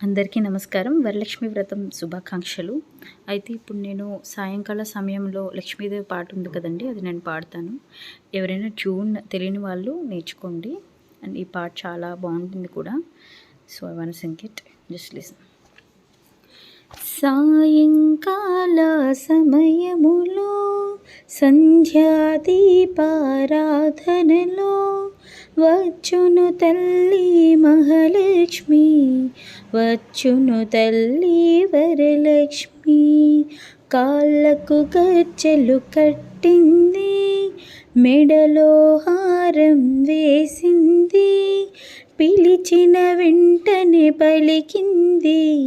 అందరికీ నమస్కారం. వరలక్ష్మి వ్రతం శుభాకాంక్షలు. అయితే ఇప్పుడు నేను సాయంకాల సమయంలో లక్ష్మీదేవి పాట ఉంది కదండి అది నేను పాడతాను. ఎవరైనా ట్యూన్ తెలియని వాళ్ళు నేర్చుకోండి. అండ్ ఈ పాట చాలా బాగుంటుంది కూడా. So I won't sing it just listen సాయంకాల సమయములో సంధ్యాదీపారాధనలో వచ్చును తల్లి మహాలక్ష్మి వచ్చును తల్లి వరలక్ష్మి. కాళ్ళకు గజ్జలు కట్టింది మెడలో హారం వేసింది పిలిచిన వెంటనే పలికింది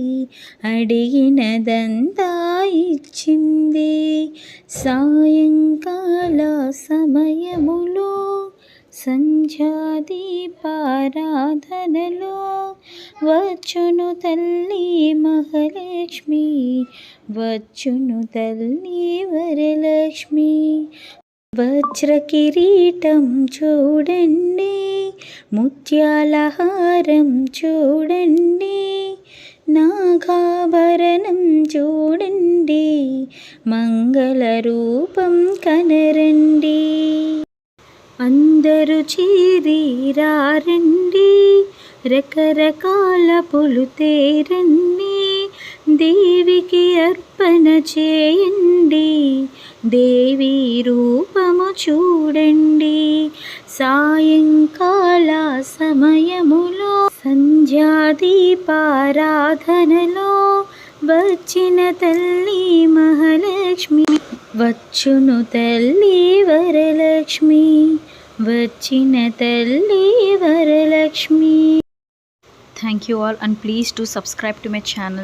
అడిగినదంతా ఇచ్చింది. సాయంకాల సమయములో సంధ్యాదీపారాధనలో వచ్చును తల్లి మహాలక్ష్మి వచ్చును తల్లి వరలక్ష్మి. వజ్ర కిరీటం చూడండి ముత్యాలహారం చూడండి నాగాభరణం చూడండి మంగళ రూపం కనరండి అందరూ చీరీరారండి. రకరకాల పులుతేరండి దేవికి అర్పణ చేయండి. దేవి రూపము చూడండి. సాయంకాల సమయములో సంధ్యాదీపారాధనలో వచ్చిన తల్లి మహాలక్ష్మి వచ్చును తల్లి వరలక్ష్మి వచ్చిన తల్లి Varalakshmi. Thank you all and please to subscribe to my channel